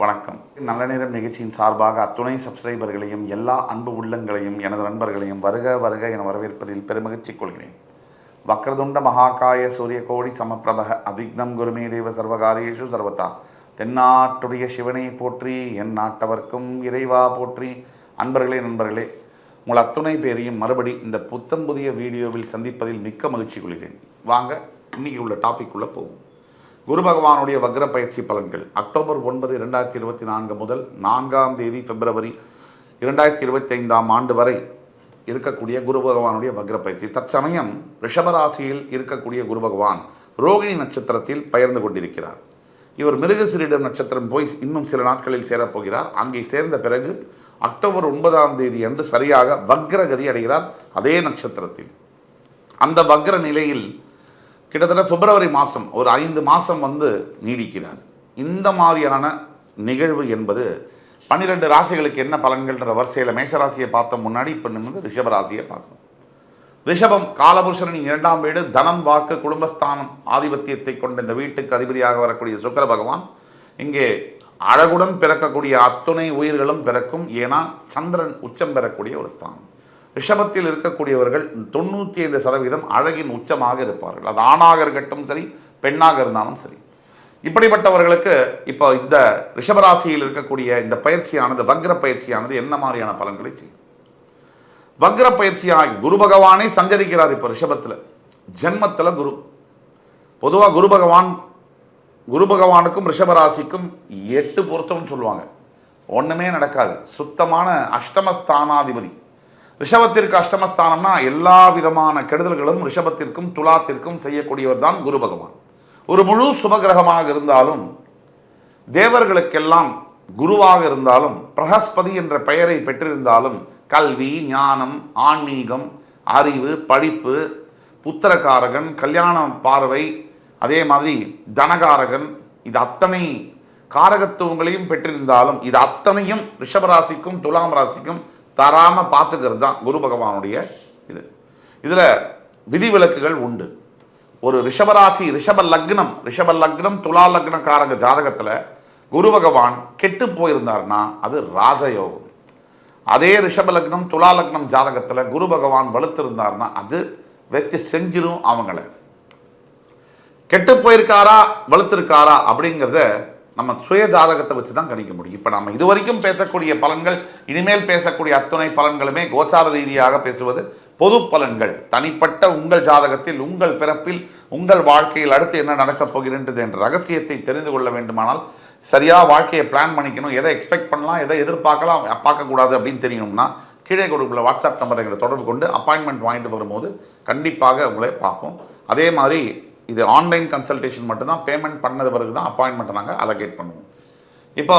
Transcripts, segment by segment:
வணக்கம். நல்ல நேரம் நிகழ்ச்சியின் சார்பாக அத்துணை சப்ஸ்கிரைபர்களையும் எல்லா அன்பு உள்ளங்களையும் எனது நண்பர்களையும் வருக வருக என வரவேற்பதில் பெருமகிழ்ச்சி கொள்கிறேன். வக்ரதுண்ட மகாகாய சூரிய கோடி சமப்பிரபக அவிக்னம் குருமே தேவ சர்வகாரியேஷு சர்வதா. தென்னாட்டுடைய சிவனை போற்றி என் நாட்டவர்க்கும் இறைவா போற்றி. அன்பர்களே நண்பர்களே உங்கள் அத்துணை பேரையும் மறுபடி இந்த புத்தம் புதிய வீடியோவில் சந்திப்பதில் மிக்க மகிழ்ச்சி கொள்கிறேன். வாங்க இன்னைக்கு உள்ள டாபிக் உள்ள போவோம். குரு பகவானுடைய வக்ர பயிற்சி பலன்கள். அக்டோபர் ஒன்பது இரண்டாயிரத்தி இருபத்தி நான்கு முதல் நான்காம் தேதி பிப்ரவரி இரண்டாயிரத்தி இருபத்தி ஐந்தாம் ஆண்டு வரை இருக்கக்கூடிய குரு பகவானுடைய வக்ர பயிற்சி. தற்சமயம் ரிஷபராசியில் இருக்கக்கூடிய குரு பகவான் ரோகிணி நட்சத்திரத்தில் பயிர்ந்து கொண்டிருக்கிறார். இவர் மிருகசிரீடம் நட்சத்திரம் போய் இன்னும் சில நாட்களில் சேரப்போகிறார். அங்கே சேர்ந்த பிறகு அக்டோபர் ஒன்பதாம் தேதி அன்று சரியாக வக்ரகதி அடைகிறார். அதே நட்சத்திரத்தில். அந்த வக்ர நிலையில் கிட்டத்தட்ட பிப்ரவரி மாதம் ஒரு ஐந்து மாதம் வந்து நீடிக்கிறார். இந்த மாதிரியான நிகழ்வு என்பது பன்னிரெண்டு ராசிகளுக்கு என்ன பலன்கள்ன்ற வரிசையில் மேஷராசியை பார்த்த முன்னாடி இப்போ வந்து ரிஷபராசியை பார்க்கணும். ரிஷபம் காலபுருஷனின் இரண்டாம் வீடு தனம் வாக்கு குடும்பஸ்தானம் ஆதிபத்தியத்தை கொண்ட இந்த வீட்டுக்கு அதிபதியாக வரக்கூடிய சுக்கர பகவான் இங்கே அழகுடன் பிறக்கக்கூடிய அத்துணை உயிர்களும் பிறக்கும். ஏன்னா சந்திரன் உச்சம் பெறக்கூடிய ஒரு ஸ்தானம். ரிஷபத்தில் இருக்கக்கூடியவர்கள் தொண்ணூற்றி ஐந்து சதவீதம் அழகின் உச்சமாக இருப்பார்கள். அது ஆணாக இருக்கட்டும் சரி பெண்ணாக இருந்தாலும் சரி. இப்படிப்பட்டவர்களுக்கு இப்போ இந்த ரிஷபராசியில் இருக்கக்கூடிய இந்த பயிற்சியானது வக்ர பயிற்சியானது என்ன மாதிரியான பலன்களை செய்யும்? வக்ர பயிற்சியாக குரு பகவானே சஞ்சரிக்கிறார் இப்போ ரிஷபத்தில். ஜென்மத்தில் குரு. பொதுவாக குரு பகவான் குரு பகவானுக்கும் ரிஷபராசிக்கும் எட்டு பொருத்தம்னு சொல்லுவாங்க. ஒன்றுமே நடக்காது. சுத்தமான அஷ்டமஸ்தானாதிபதி. ரிஷபத்திற்கு அஷ்டமஸ்தானம்னா எல்லா விதமான கெடுதல்களும் ரிஷபத்திற்கும் துலாத்திற்கும் செய்யக்கூடியவர் தான் குரு பகவான். ஒரு முழு சுபகிரகமாக இருந்தாலும் தேவர்களுக்கெல்லாம் குருவாக இருந்தாலும் பிரகஸ்பதி என்ற பெயரை பெற்றிருந்தாலும் கல்வி ஞானம் ஆன்மீகம் அறிவு படிப்பு புத்திரகாரகன் கல்யாண பார்வை அதே மாதிரி தனகாரகன் இது அத்தனை காரகத்துவங்களையும் பெற்றிருந்தாலும் இது அத்தனையும் ரிஷபராசிக்கும் துலாம் ராசிக்கும் தராம பார்த்துக்கிறது தான் குரு பகவானுடைய இது. இதில் விதிவிலக்குகள் உண்டு. ஒரு ரிஷபராசி ரிஷப லக்னம் ரிஷப லக்னம் துலா லக்னக்காரங்க ஜாதகத்தில் குரு பகவான் கெட்டு போயிருந்தார்னா அது ராஜயோகம். அதே ரிஷப லக்னம் துலா லக்னம் ஜாதகத்தில் குரு பகவான் வலுத்திருந்தார்னா அது வச்சு செஞ்சிடும் அவங்கள. கெட்டு போயிருக்காரா வலுத்திருக்காரா அப்படிங்கிறத நம்ம சுய ஜாதகத்தை வச்சு தான் கணிக்க முடியும். இப்போ நம்ம இது வரைக்கும் பேசக்கூடிய பலன்கள் இனிமேல் பேசக்கூடிய அத்துணை பலன்களுமே கோச்சார ரீதியாக பேசுவது பொது பலன்கள். தனிப்பட்ட உங்கள் ஜாதகத்தில் உங்கள் பிறப்பில் உங்கள் வாழ்க்கையில் அடுத்து என்ன நடக்கப் போகிறது என்ற ரகசியத்தை தெரிந்து கொள்ள வேண்டுமானால் சரியாக வாழ்க்கையை பிளான் பண்ணிக்கணும் எதை எக்ஸ்பெக்ட் பண்ணலாம் எதை எதிர்பார்க்கலாம் பார்க்கக்கூடாது அப்படின்னு தெரியணும்னா கீழே கொடுக்குள்ள வாட்ஸ்அப் நம்பர் எங்களை தொடர்பு கொண்டு அப்பாயின்மெண்ட் வாங்கிட்டு வரும்போது கண்டிப்பாக உங்களை பார்ப்போம். அதே மாதிரி இது ஆன்லைன் கன்சல்டேஷன் மட்டும்தான் பேமெண்ட் பண்ணது பிறகு தான் அப்பாயின்மெண்ட் நாங்கள் அலோகேட் பண்ணுவோம். இப்போ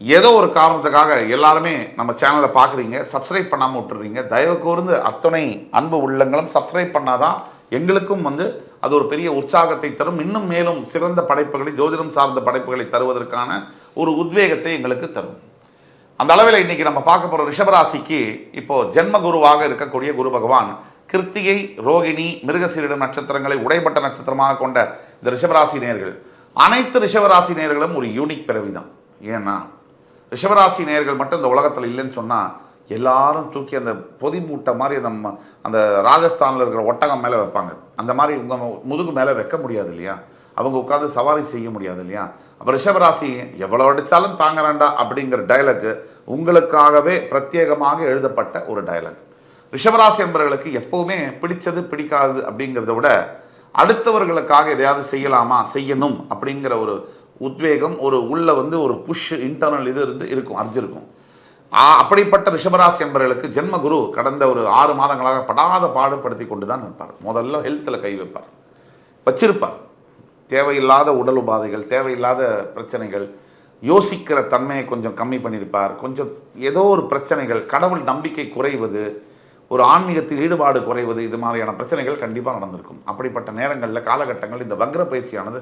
ஏதோ ஒரு காரணத்துக்காக எல்லாருமே நம்ம சேனலை பார்க்குறீங்க சப்ஸ்கிரைப் பண்ணாமல் விட்டுறீங்க தயவு கூர்ந்து அத்தனை அன்பு உள்ளங்களும் சப்ஸ்கிரைப் பண்ணாதான் எங்களுக்கும் வந்து அது ஒரு பெரிய உற்சாகத்தை தரும். இன்னும் மேலும் சிறந்த படைப்புகளை ஜோதிடம் சார்ந்த படைப்புகளை தருவதற்கான ஒரு உத்வேகத்தை எங்களுக்கு தரும். அந்த அளவில் இன்னைக்கு நம்ம பார்க்க போகிற ரிஷபராசிக்கு இப்போ ஜென்ம குருவாக இருக்கக்கூடிய குரு பகவான் கிருத்திகை ரோகிணி மிருகசீரிடம் நட்சத்திரங்களை உடைப்பட்ட நட்சத்திரமாக கொண்ட இந்த ரிஷபராசி நேர்கள் அனைத்து ரிஷபராசி நேர்களும் ஒரு யூனிக் பிறவி ஏன்னா ரிஷபராசி நேர்கள் மட்டும் இந்த உலகத்தில் இல்லைன்னு சொன்னால் எல்லாரும் தூக்கி அந்த பொதி மூட்டை மாதிரி அந்த அந்த ராஜஸ்தானில் இருக்கிற ஒட்டகம் மேலே வைப்பாங்க. அந்த மாதிரி உங்கள் முதுகு மேலே வைக்க முடியாது இல்லையா? அவங்க உட்காந்து சவாரி செய்ய முடியாது இல்லையா? அப்போ ரிஷபராசி எவ்வளோ அடித்தாலும் தாங்க வேண்டாம் அப்படிங்கிற டயலாக்கு உங்களுக்காகவே பிரத்யேகமாக எழுதப்பட்ட ஒரு டயலாக் ரிஷபராசி என்பவர்களுக்கு எப்பவுமே பிடிச்சது பிடிக்காது அப்படிங்கிறத விட அடுத்தவர்களுக்காக எதையாவது செய்யலாமா? செய்யணும் அப்படிங்கிற ஒரு உத்வேகம் ஒரு உள்ள வந்து ஒரு புஷ் இன்டர்னல் இது இருந்து இருக்கும் அர்ஜிருக்கும் அப்படிப்பட்ட ரிஷபராசி என்பவர்களுக்கு ஜென்ம குரு கடந்த ஒரு ஆறு மாதங்களாக படாத பாடுபடுத்தி கொண்டு தான் இருப்பார். முதல்ல ஹெல்த்தில் கை வைப்பார். வச்சிருப்பார். தேவையில்லாத உடல் உபாதைகள் தேவையில்லாத பிரச்சனைகள் யோசிக்கிற தன்மையை கொஞ்சம் கம்மி பண்ணியிருப்பார். கொஞ்சம் ஏதோ ஒரு பிரச்சனைகள் கடவுள் நம்பிக்கை குறைவது ஒரு ஆன்மீகத்தில் ஈடுபாடு குறைவது இது மாதிரியான பிரச்சனைகள் கண்டிப்பாக நடந்திருக்கும். அப்படிப்பட்ட நேரங்களில் காலகட்டங்கள் இந்த வக்ர பயிற்சியானது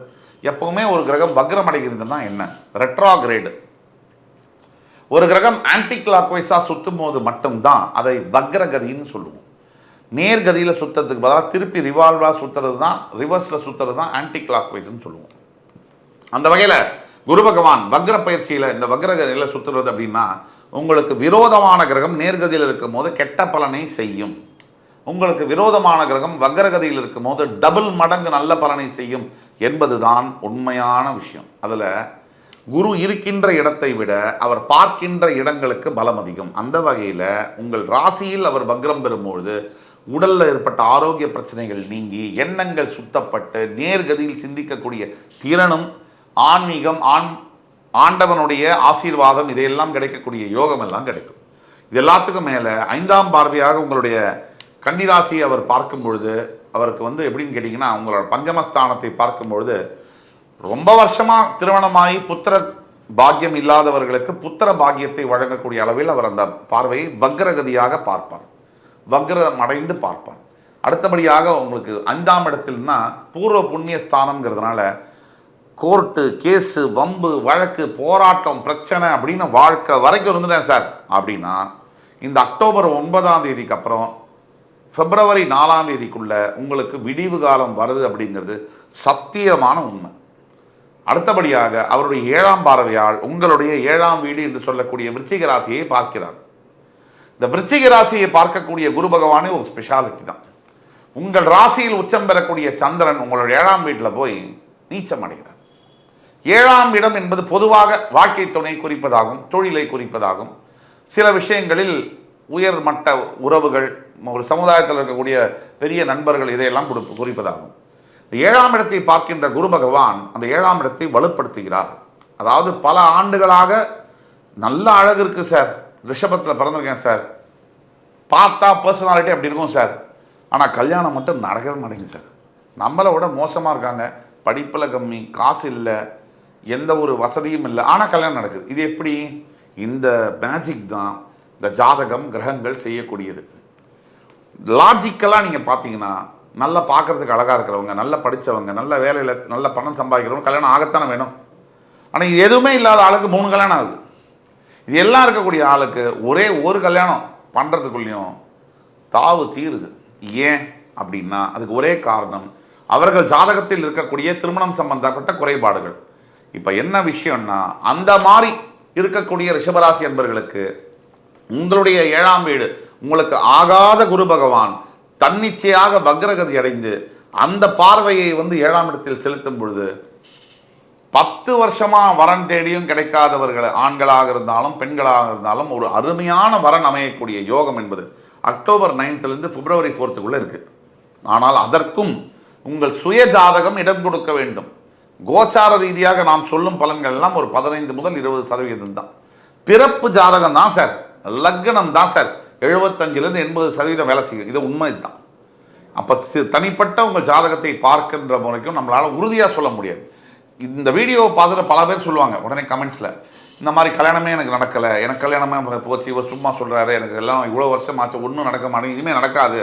எப்போவுமே ஒரு கிரகம் வக்ரம் அடைகிறதுனா என்ன? ரெட்ராகிரேடு ஒரு கிரகம் ஆன்டி கிளாக் வைஸாக சுற்றும் போது மட்டும்தான் அதை வக்ரகதின்னு சொல்லுவோம். நேர்கதியில் சுத்தத்துக்கு பதிலாக திருப்பி ரிவால்வாக சுற்றுறது தான் ரிவர்ஸில் சுற்றுறது தான் ஆன்டி கிளாக் வைஸ்ன்னு சொல்லுவோம். அந்த வகையில் குரு பகவான் வக்ர பயிற்சியில் இந்த வக்ரகதியில் சுற்றுறது அப்படின்னா உங்களுக்கு விரோதமான கிரகம் நேர்கதியில் இருக்கும் போது கெட்ட பலனை செய்யும். உங்களுக்கு விரோதமான கிரகம் வக்ரகதியில் இருக்கும் போது டபுள் மடங்கு நல்ல பலனை செய்யும் என்பதுதான் உண்மையான விஷயம். அதில் குரு இருக்கின்ற இடத்தை விட அவர் பார்க்கின்ற இடங்களுக்கு பலம் அதிகம். அந்த வகையில் உங்கள் ராசியில் அவர் வக்ரம் பெறும்பொழுது உடலில் ஏற்பட்ட ஆரோக்கிய பிரச்சனைகள் நீங்கி எண்ணங்கள் சுத்தப்பட்டு நேர்கதியில் சிந்திக்கக்கூடிய திறனும் ஆன்மீகம் ஆண் ஆண்டவனுடைய ஆசீர்வாதம் இதையெல்லாம் கிடைக்கக்கூடிய யோகம் எல்லாம் கிடைக்கும். இது எல்லாத்துக்கும் மேலே ஐந்தாம் பார்வையாக உங்களுடைய கன்னிராசியை அவர் பார்க்கும் பொழுது அவருக்கு வந்து எப்படின்னு கேட்டிங்கன்னா உங்களோட பஞ்சமஸ்தானத்தை பார்க்கும் பொழுது ரொம்ப வருஷமாக திருமணமாகி புத்திர பாக்கியம் இல்லாதவர்களுக்கு புத்திர பாக்கியத்தை வழங்கக்கூடிய அளவில் அவர் அந்த பார்வையை வக்ரகதியாக பார்ப்பார். வக்ரம் அடைந்து பார்ப்பார். அடுத்தபடியாக உங்களுக்கு ஐந்தாம் இடத்தில்னா பூர்வ புண்ணிய ஸ்தானம்ங்கிறதுனால கோர்ட்டு கேஸு வம்பு வழக்கு போராட்டம் பிரச்சனை அப்படின்னு வாழ்க்கை வரைக்கும் இருந்துட்டேன் சார். அப்படின்னா இந்த அக்டோபர் ஒன்பதாம் தேதிக்கு அப்புறம் பிப்ரவரி நாலாம் தேதிக்குள்ள உங்களுக்கு விடிவு காலம் வருது அப்படிங்கிறது சத்தியமான உண்மை. அடுத்தபடியாக அவருடைய ஏழாம் பார்வையால் உங்களுடைய ஏழாம் வீடு என்று சொல்லக்கூடிய விருச்சிக ராசியை பார்க்கிறார். இந்த விருச்சிக ராசியை பார்க்கக்கூடிய குரு பகவானே ஒரு ஸ்பெஷாலிட்டி தான். உங்கள் ராசியில் உச்சம் பெறக்கூடிய சந்திரன் உங்களுடைய ஏழாம் வீட்டில் போய் நீச்சம் அடைகிறார். ஏழாம் இடம் என்பது பொதுவாக வாழ்க்கை துணை குறிப்பதாகும் தொழிலை குறிப்பதாகும். சில விஷயங்களில் உயர் மட்ட உறவுகள் ஒரு சமுதாயத்தில் இருக்கக்கூடிய பெரிய நண்பர்கள் இதையெல்லாம் கொடுப்பு குறிப்பதாகும். இந்த ஏழாம் இடத்தை பார்க்கின்ற குரு பகவான் அந்த ஏழாம் இடத்தை வலுப்படுத்துகிறார். அதாவது பல ஆண்டுகளாக நல்ல அழகு இருக்குது சார். ரிஷபத்தில் பிறந்திருக்கேன் சார். பார்த்தா பர்சனாலிட்டி அப்படி இருக்கும் சார். ஆனால் கல்யாணம் மட்டும் நடக்கவே மாட்டேங்குது சார். நம்மளை விட மோசமாக இருக்காங்க. படிப்பில் கம்மி காசு இல்லை. எந்த ஒரு வசதியும் இல்லை. ஆனால் கல்யாணம் நடக்குது. இது எப்படி? இந்த மேஜிக் தான் இந்த ஜாதகம் கிரகங்கள் செய்யக்கூடியது. லாஜிக்கலாக நீங்கள் பார்த்தீங்கன்னா நல்லா பார்க்கறதுக்கு அழகாக இருக்கிறவங்க நல்லா படித்தவங்க நல்ல வேலையில் நல்ல பணம் சம்பாதிக்கிறவங்க கல்யாணம் ஆகத்தானே வேணும். ஆனால் இது எதுவுமே இல்லாத ஆளுக்கு மூணு கல்யாணம் ஆகுது. இது எல்லாம் இருக்கக்கூடிய ஆளுக்கு ஒரே ஒரு கல்யாணம் பண்ணுறதுக்குள்ளேயும் தாவு தீருது. ஏன் அப்படின்னா அதுக்கு ஒரே காரணம் அவர்கள் ஜாதகத்தில் இருக்கக்கூடிய திருமணம் சம்பந்தப்பட்ட குறைபாடுகள். இப்போ என்ன விஷயம்னா அந்த மாதிரி இருக்கக்கூடிய ரிஷபராசி என்பர்களுக்கு உங்களுடைய ஏழாம் வீடு உங்களுக்கு ஆகாத குரு பகவான் தன்னிச்சையாக வக்ரகதி அடைந்து அந்த பார்வையை வந்து ஏழாம் இடத்தில் செலுத்தும் பொழுது பத்து வருஷமாக வரன் தேடியும் கிடைக்காதவர்கள் ஆண்களாக இருந்தாலும் பெண்களாக இருந்தாலும் ஒரு அருமையான வரன் அமையக்கூடிய யோகம் என்பது அக்டோபர் நைன்த்துலேருந்து பிப்ரவரி ஃபோர்த்துக்குள்ளே இருக்குது ஆனால் அதற்கும் உங்கள் சுய ஜாதகம் இடம் கொடுக்க வேண்டும். கோச்சார ரீதியாக நாம் சொல்லும் பலன்கள் எல்லாம் ஒரு பதினைந்து முதல் இருபது சதவீதம் தான். பிறப்பு ஜாதகம் தான் சார். லக்னம் தான் சார். எழுபத்தஞ்சிலேருந்து எண்பது சதவீதம் வேலை செய்யும். இது உண்மை தான் அப்போ தனிப்பட்ட உங்கள் ஜாதகத்தை பார்க்கின்ற முறைக்கும் நம்மளால் உறுதியாக சொல்ல முடியாது. இந்த வீடியோவை பார்த்துட்டு பல பேர் சொல்லுவாங்க உடனே கமெண்ட்ஸில் இந்த மாதிரி கல்யாணமே எனக்கு நடக்கலை. எனக்கு கல்யாணமே போச்சு. இவர் சும்மா சொல்கிறாரு எனக்கு எல்லாம் இவ்வளோ வருஷம் ஆச்சு ஒன்றும் நடக்க மாட்டேங்குது. இனிமேல் நடக்காது.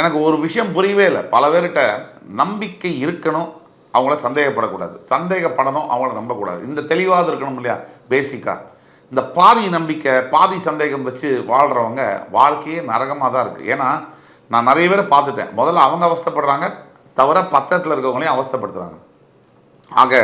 எனக்கு ஒரு விஷயம் புரியவே இல்லை. பல பேர்கிட்ட நம்பிக்கை இருக்கணும். அவங்கள சந்தேகப்படக்கூடாது. சந்தேகப்படணும் அவங்கள நம்பக்கூடாது. இந்த தெளிவாக இருக்கணும் இல்லையா? பேசிக்காக இந்த பாதி நம்பிக்கை பாதி சந்தேகம் வச்சு வாழ்கிறவங்க வாழ்க்கையே நரகமாக தான் இருக்குது ஏன்னா நான் நிறைய பேரை பார்த்துட்டேன். முதல்ல அவங்க அவஸ்தைப்படுறாங்க தவிர பத்திரத்தில் இருக்கவங்களையும் அவஸ்தைப்படுத்துகிறாங்க ஆக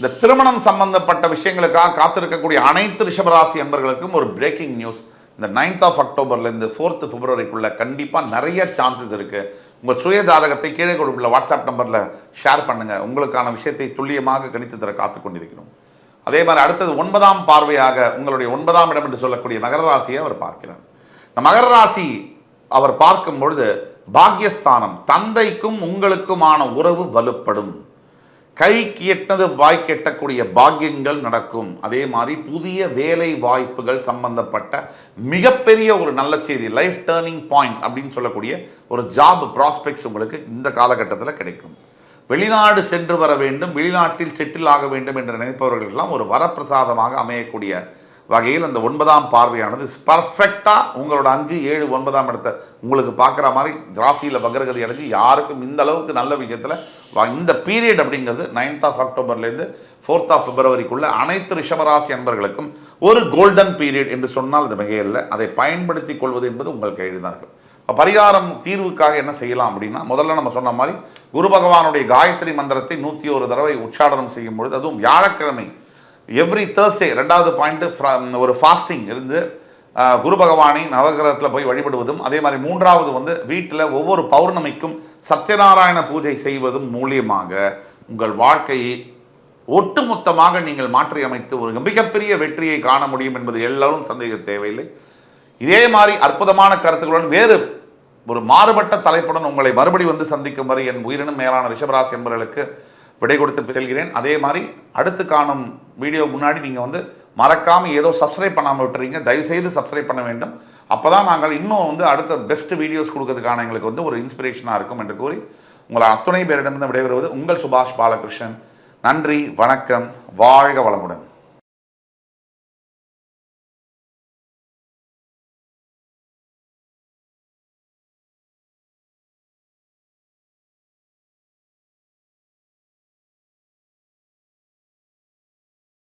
இந்த திருமணம் சம்பந்தப்பட்ட விஷயங்களுக்காக காத்திருக்கக்கூடிய அனைத்து ரிஷபராசி என்பர்களுக்கும் ஒரு பிரேக்கிங் நியூஸ் இந்த நைன்த் ஆஃப் அக்டோபர்லேருந்து ஃபோர்த்து பிப்ரவரிக்குள்ளே கண்டிப்பாக நிறைய சான்சஸ் இருக்குது உங்கள் சுய ஜாதகத்தை கீழே கொடுக்குள்ள வாட்ஸ்அப் நம்பரில் ஷேர் பண்ணுங்கள் உங்களுக்கான விஷயத்தை துல்லியமாக கணித்து தர காத்து கொண்டிருக்கிறோம். அதே மாதிரி அடுத்தது ஒன்பதாம் பார்வையாக உங்களுடைய ஒன்பதாம் இடம் என்று சொல்லக்கூடிய மகர ராசியை அவர் பார்க்கிறார். இந்த மகர ராசி அவர் பார்க்கும் பொழுது பாக்யஸ்தானம் தந்தைக்கும் உங்களுக்குமான உறவு வலுப்படும். கைக்கு எட்டது வாய்க்கு எட்டக்கூடிய பாக்கியங்கள் நடக்கும். அதே மாதிரி புதிய வேலை வாய்ப்புகள் சம்பந்தப்பட்ட மிகப்பெரிய ஒரு நல்ல செய்தி லைஃப் டேர்னிங் பாயிண்ட் அப்படின்னு சொல்லக்கூடிய ஒரு ஜாப் ப்ராஸ்பெக்ட்ஸ் உங்களுக்கு இந்த காலகட்டத்தில் கிடைக்கும். வெளிநாடு சென்று வர வேண்டும் வெளிநாட்டில் செட்டில் ஆக வேண்டும் என்று நினைப்பவர்களுக்கெல்லாம் ஒரு வரப்பிரசாதமாக அமையக்கூடிய வகையில் அந்த ஒன்பதாம் பார்வையானது பர்ஃபெக்டாக உங்களோட அஞ்சு ஏழு ஒன்பதாம் இடத்தை உங்களுக்கு பார்க்குற மாதிரி ராசியில் வக்ரகதி அடைஞ்சு யாருக்கும் இந்த அளவுக்கு நல்ல விஷயத்தில் இந்த பீரியட் அப்படிங்கிறது நைன்த் ஆஃப் அக்டோபர்லேருந்து ஃபோர்த் ஆஃப் பிப்ரவரிக்குள்ளே அனைத்து ரிஷபராசி அன்பர்களுக்கும் ஒரு கோல்டன் பீரியட் என்று சொன்னால் அது மிகையில்லை. அதை பயன்படுத்தி கொள்வது என்பது உங்கள் கையில் தான் இருக்கும் பரிகாரம் தீர்வுக்காக என்ன செய்யலாம் அப்படின்னா முதல்ல நம்ம சொன்ன மாதிரி குரு பகவானுடைய காயத்ரி மந்திரத்தை நூற்றி ஒரு தடவை உச்சாடனம் செய்யும் பொழுது அதுவும் வியாழக்கிழமை எவ்ரி தேர்ஸ்டே ரெண்டாவது பாயிண்ட்டு ஒரு ஃபாஸ்டிங் இருந்து குரு பகவானை நவகிரகத்தில் போய் வழிபடுவதும் அதே மாதிரி மூன்றாவது வந்து வீட்டில் ஒவ்வொரு பௌர்ணமிக்கும் சத்யநாராயண பூஜை செய்வதும் மூலியமாக உங்கள் வாழ்க்கையை ஒட்டுமொத்தமாக நீங்கள் மாற்றி அமைத்து ஒரு மிகப்பெரிய வெற்றியை காண முடியும் என்பது எல்லாரும் சந்தேக தேவையில்லை. இதே மாதிரி அற்புதமான கருத்துக்களுடன் வேறு ஒரு மாறுபட்ட தலைப்புடன் உங்களை மறுபடி வந்து சந்திக்கும் வரை என் உயிரினும் மேலான ரிஷபராசி என்பவர்களுக்கு விடை கொடுத்து செல்கிறேன். அதே மாதிரி அடுத்து காணும் வீடியோ முன்னாடி நீங்கள் வந்து மறக்காமல் ஏதோ சப்ஸ்கிரைப் பண்ணாமல் விட்டுறீங்க. தயவுசெய்து சப்ஸ்கிரைப் பண்ண வேண்டும். அப்போ தான் நாங்கள் இன்னும் வந்து அடுத்த பெஸ்ட் வீடியோஸ் கொடுக்கறதுக்கான எங்களுக்கு வந்து ஒரு இன்ஸ்பிரேஷனாக இருக்கும் என்று கூறி உங்களை அத்துணை பேரிடமிருந்து விடைபெறுவது உங்கள் சுபாஷ் பாலகிருஷ்ணன். நன்றி வணக்கம் வாழ்க வளமுடன்.